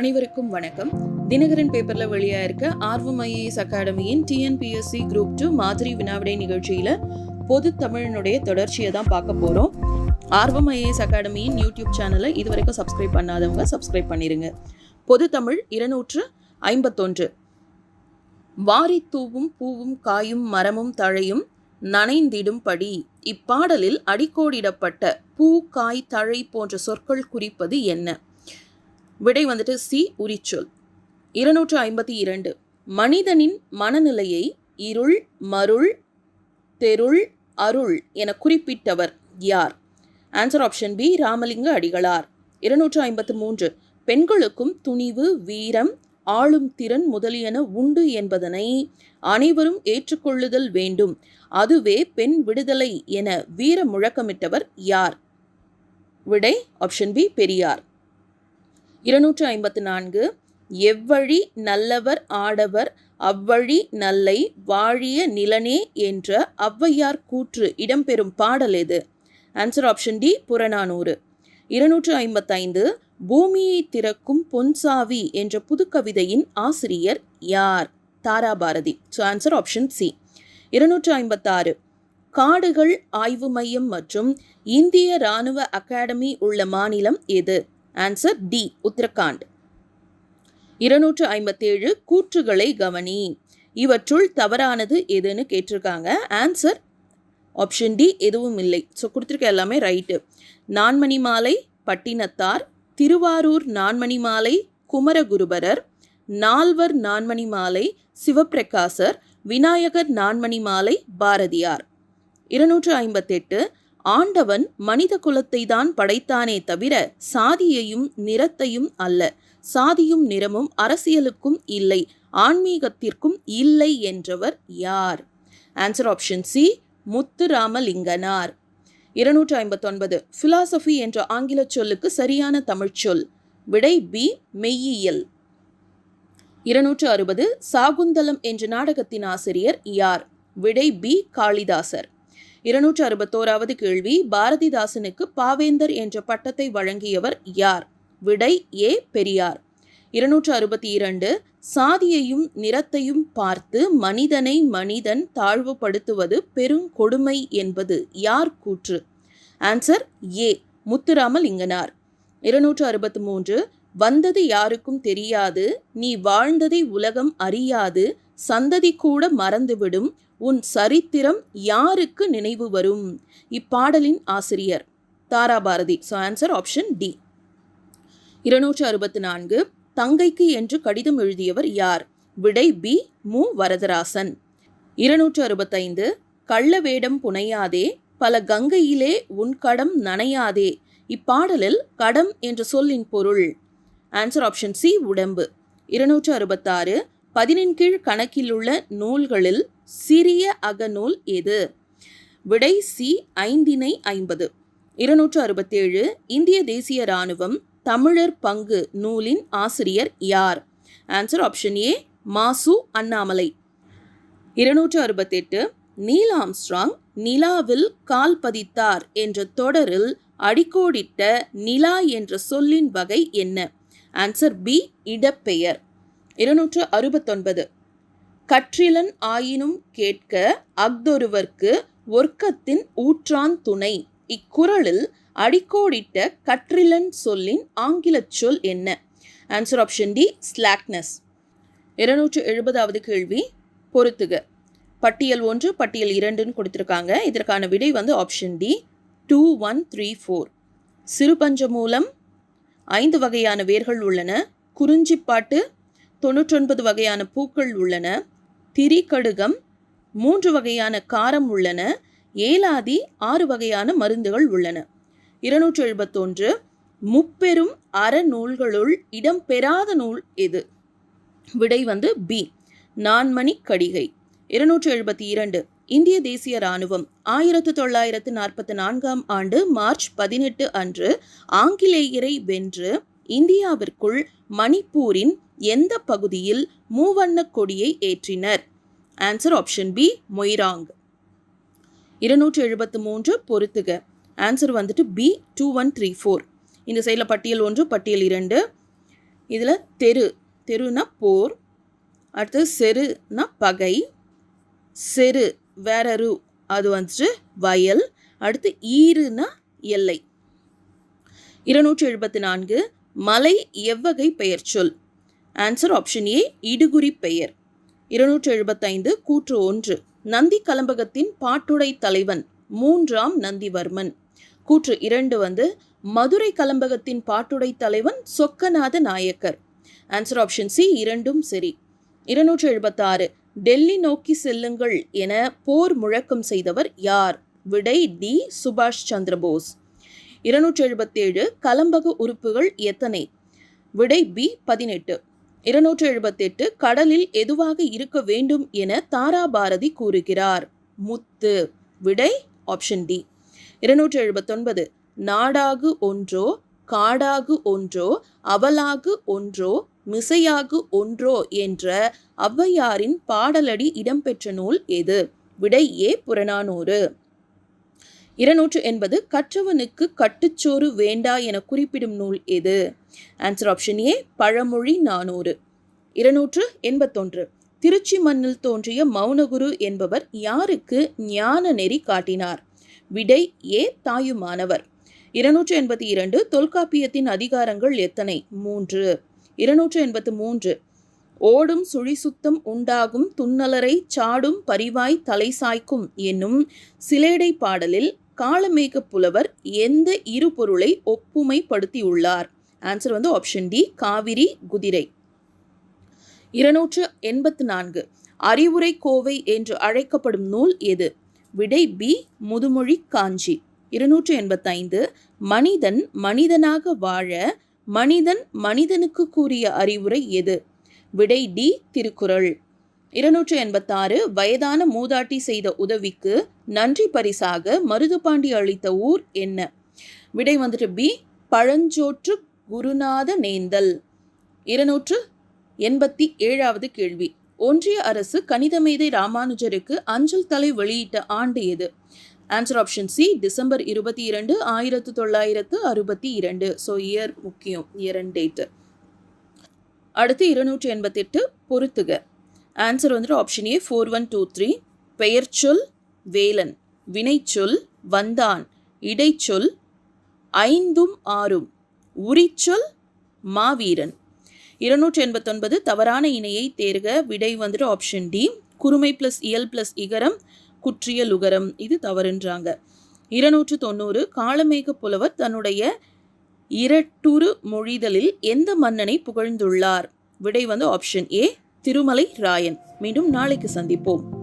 அனைவருக்கும் வணக்கம். தினகரன் பேப்பர்ல வெளியா இருக்க ஆர்வம் ஐஏஎஸ் அகாடமியின் டிஎன்பிஎஸ்சி குரூப் டூ மாதிரி வினாவிடை நிகழ்ச்சியில பொது தமிழனுடைய தொடர்ச்சியை தான் பார்க்க போறோம். ஆர்வம் ஐஏஎஸ் அகாடமியின் யூடியூப் சேனலை இதுவரைக்கும் சப்ஸ்கிரைப் பண்ணாதவங்க சப்ஸ்கிரைப் பண்ணிருங்க. பொது தமிழ் இருநூற்று ஐம்பத்தொன்று. வாரி தூவும் பூவும் காயும் மரமும் தழையும் நனைந்திடும்படி இப்பாடலில் அடிக்கோடிடப்பட்ட பூ காய் தழை போன்ற சொற்கள் குறிப்பது என்ன? விடை வந்துட்டு சி உரிச்சொல். இருநூற்று ஐம்பத்தி இரண்டு. மனிதனின் மனநிலையை இருள் மருள் தெருள் அருள் என குறிப்பிட்டவர் யார்? Answer option B Ramalinga Adigalar. இருநூற்று ஐம்பத்து மூன்று. பெண்களுக்கும் துணிவு வீரம் ஆளும் திறன் முதலியன உண்டு என்பதனை அனைவரும் ஏற்றுக்கொள்ளுதல் வேண்டும். அதுவே பெண் விடுதலை என வீர முழக்கமிட்டவர் யார்? விடை ஆப்ஷன் பி பெரியார். இருநூற்று ஐம்பத்து நான்கு எவ்வழி நல்லவர் ஆடவர் அவ்வழி நல்லை வாழிய நிலனே என்ற ஔவையார் கூற்று இடம்பெறும் பாடல் எது? Answer option D Purananuru. இருநூற்று ஐம்பத்தைந்து பூமியை திறக்கும் பொன்சாவி என்ற புதுக்கவிதையின் ஆசிரியர் யார்? Tharabharathi. So answer option C இருநூற்று ஐம்பத்தாறு காடுகள் ஆய்வு மையம் மற்றும் இந்திய இராணுவ அகாடமி உள்ள மாநிலம் எது? Answer D Uttarakhand. இருநூற்று ஐம்பத்தேழு கூற்றுகளை கவனி. இவற்றுள் தவறானது எதுன்னு கேட்டிருக்காங்க. ஆன்சர் ஆப்ஷன் டி எதுவும் இல்லை. ஸோ கொடுத்துருக்க எல்லாமே ரைட்டு நான்மணி மாலை பட்டினத்தார். திருவாரூர் நான்மணி மாலை குமரகுருபரர். நால்வர் நான்மணி மாலை சிவப்பிரகாசர். விநாயகர் நான்மணி மாலை பாரதியார். இருநூற்று ஐம்பத்தெட்டு ஆண்டவன் மனித குலத்தை தான் படைத்தானே தவிர சாதியையும் நிறத்தையும் அல்ல. சாதியும் நிறமும் அரசியலுக்கும் இல்லை ஆன்மீகத்திற்கும் இல்லை என்றவர் யார்? Answer option C Muthuramalinganar. இருநூற்று ஐம்பத்தொன்பது. பிலாசபி என்ற ஆங்கில சொல்லுக்கு சரியான தமிழ்ச்சொல் விடை பி மெய்யியல். இருநூற்று அறுபது. சாகுந்தலம் என்ற நாடகத்தின் ஆசிரியர் யார்? விடை பி காளிதாசர். இருநூற்று அறுபத்தோராவது கேள்வி பாரதிதாசனுக்கு பாவேந்தர் என்ற பட்டத்தை வழங்கியவர் யார்? விடை ஏ பெரியார். இருநூற்று அறுபத்தி இரண்டு சாதியையும் நிறத்தையும் பார்த்து மனிதனை மனிதன் தாழ்வுபடுத்துவது பெருங்கொடுமை என்பது யார் கூற்று? Answer A Muthuramalinganar. இருநூற்று அறுபத்தி மூன்று வந்தது யாருக்கும் தெரியாது நீ வாழ்ந்ததை உலகம் அறியாது சந்ததி கூட மறந்துவிடும் உன் சரித்திரம் யாருக்கு நினைவு வரும்? இப்பாடலின் ஆசிரியர் Tharabharathi. So answer option D இருநூற்று அறுபத்தி நான்கு. தங்கைக்கு என்று கடிதம் எழுதியவர் யார்? விடை பி மு. வரதராசன். இருநூற்று அறுபத்தைந்து. கள்ள வேடம் புனையாதே. பல கங்கையிலே உன் கடம் நனையாதே. இப்பாடலில் கடம் என்ற சொல்லின் பொருள். ஆன்சர் ஆப்ஷன் சி உடம்பு. இருநூற்று அறுபத்தாறு. பதினின் கீழ் கணக்கிலுள்ள நூல்களில் சிறிய அகநூல் எது? விடை சி ஐந்தினை ஐம்பது. இருநூற்று அறுபத்தேழு இந்திய தேசிய இராணுவம் தமிழர் பங்கு நூலின் ஆசிரியர் யார்? ஆன்சர் ஆப்ஷன் ஏ மாசு அண்ணாமலை. இருநூற்று அறுபத்தெட்டு நீல் ஆம்ஸ்ட்ராங் நிலாவில் கால் பதித்தார் என்ற தொடரில் அடிக்கோடிட்ட நிலா என்ற சொல்லின் வகை என்ன? ஆன்சர் பி இடப்பெயர். இருநூற்று அறுபத்தொன்பது கற்றிலன் ஆயினும் கேட்க அஃதொருவர்க்கு ஒர்க்கத்தின் ஊற்றான் துணை. இக்குறளில் அடிக்கோடிட்ட கற்றிலன் சொல்லின் ஆங்கிலச் சொல் என்ன? ஆன்சர் ஆப்ஷன் டி ஸ்லாக்னஸ் இருநூற்று எழுபதாவது கேள்வி பொறுத்துக. பட்டியல் ஒன்று பட்டியல் இரண்டுன்னு கொடுத்துருக்காங்க. இதற்கான விடை வந்து option D two one three four Sirupanchamoolam ஐந்து வகையான வேர்கள் உள்ளன. குறிஞ்சிப்பாட்டு தொண்ணூற்றொன்பது வகையான பூக்கள் உள்ளன. திரிகடுகம் மூன்று வகையான காரம் உள்ளன ஏலாதி ஆறு வகையான மருந்துகள் உள்ளன. இருநூற்று எழுபத்தொன்று முப்பெரும் அறநூல்களுள் இடம்பெறாத நூல் எது? விடை வந்து பி நான்மணி கடிகை. இருநூற்று எழுபத்தி இரண்டு இந்திய தேசிய இராணுவம் ஆயிரத்து தொள்ளாயிரத்து நாற்பத்தி நான்காம் ஆண்டு மார்ச் பதினெட்டு அன்று ஆங்கிலேயரை வென்று இந்தியாவிற்குள் மணிப்பூரின் எந்த பகுதியில் மூவண்ண கொடியை ஏற்றினர்? Answer option B Moirang. இருநூற்றி எழுபத்து மூன்று பொறுத்துக. ஆன்சர் வந்துட்டு B two one three four இந்த சைடில் பட்டியல் ஒன்று பட்டியல் இரண்டு. இதில் தெரு. தெருனா போர். அடுத்து செருனா பகை. செரு வேறரு. அது வந்துட்டு வயல். அடுத்து ஈருனா எல்லை. இருநூற்றி எழுபத்தி நான்கு மலை எவ்வகை பெயர் சொல். ஆன்சர் ஆப்ஷன் ஏ இடுகுறி பெயர். இருநூற்று எழுபத்தைந்து கூற்று ஒன்று. நந்தி கலம்பகத்தின் பாட்டுடை தலைவன் மூன்றாம் நந்திவர்மன். கூற்று இரண்டு வந்து மதுரை கலம்பகத்தின் பாட்டுடை தலைவன் Chokkanatha Nayakkar. Answer option C இரண்டும் சரி. இருநூற்று எழுபத்தாறு டெல்லி நோக்கி செல்லுங்கள் என போர் முழக்கம் செய்தவர் யார்? விடை டி சுபாஷ் சந்திரபோஸ் இருநூற்றி எழுபத்தேழு கலம்பக உறுப்புகள் எத்தனை? விடை பி பதினெட்டு. இருநூற்றி எழுபத்தெட்டு கடலில் எதுவாக இருக்க வேண்டும் என தாராபாரதி கூறுகிறார். முத்து. விடை ஆப்ஷன் டி இருநூற்றி எழுபத்தொன்பது நாடாகு ஒன்றோ காடாகு ஒன்றோ அவலாகு ஒன்றோ மிசையாகு ஒன்றோ என்ற ஔவையாரின் பாடலடி இடம்பெற்ற நூல் எது? விடை ஏ புறநானூறு. இருநூற்று எண்பது கற்றவனுக்கு கட்டுச்சோறு வேண்டா என குறிப்பிடும் நூல் எது? ஆன்சர் ஆப்ஷன் ஏ பழமொழி நானூறு. இருநூற்று எண்பத்தொன்று. திருச்சி மண்ணில் தோன்றிய மௌனகுரு என்பவர் யாருக்கு ஞான நெறி காட்டினார்? விடை ஏ தாயுமானவர். இருநூற்று எண்பத்தி இரண்டு தொல்காப்பியத்தின் அதிகாரங்கள் எத்தனை? மூன்று. இருநூற்று எண்பத்து மூன்று ஓடும் சுழிசுத்தம் உண்டாகும் துன்னலரை சாடும் பரிவாய் தலை சாய்க்கும் என்னும் சிலேடை பாடலில் காலமேக புலவர் எந்த இரு பொருளை ஒப்புமைப்படுத்தியுள்ளார்? ஆன்சர் வந்து ஆப்ஷன் டி காவிரி குதிரை. இருநூற்று எண்பத்து நான்கு. அறிவுரை கோவை என்று அழைக்கப்படும் நூல் எது? விடை பி முதுமொழி காஞ்சி. இருநூற்று எண்பத்தைந்து. மனிதன் மனிதனாக வாழ மனிதன் மனிதனுக்கு கூறிய அறிவுரை எது? விடை டி திருக்குறள். இருநூற்று எண்பத்தாறு வயதான மூதாட்டி செய்த உதவிக்கு நன்றி பரிசாக மருதுபாண்டி அளித்த ஊர் என்ன? விடை வந்துட்டு பி பழஞ்சோற்று குருநாத நேந்தல். இருநூற்று எண்பத்தி ஏழாவது கேள்வி. ஒன்றிய அரசு கணிதமேதை ராமானுஜருக்கு அஞ்சல் தலை வெளியிட்ட ஆண்டு எது? ஆன்சர் ஆப்ஷன் சி டிசம்பர் இருபத்தி இரண்டு ஆயிரத்து தொள்ளாயிரத்து அறுபத்தி இரண்டு. ஸோ இயர் முக்கியம் இயர் அண்ட் டேட்டு அடுத்து இருநூற்றி எண்பத்தெட்டு பொறுத்துக ஆன்சர் வந்துட்டு option A four one two three பெயர்ச்சொல் வேலன். வினைச்சொல் வந்தான். இடைச்சொல் ஐந்தும் ஆறும். உரிச்சொல் மாவீரன். இருநூற்றி எண்பத்தொன்பது தவறான இணையை தேர்க. விடை வந்துட்டு ஆப்ஷன் டி குறுமை ப்ளஸ் இயல் ப்ளஸ் இகரம் குற்றியல் உகரம். இது தவறுன்றாங்க. இருநூற்று தொண்ணூறு காளமேக புலவர் தன்னுடைய இரட்டுரு மொழிதலில் எந்த மன்னனை புகழ்ந்துள்ளார்? விடை வந்து ஆப்ஷன் ஏ திருமலை ராயன். மீண்டும் நாளைக்கு சந்திப்போம்.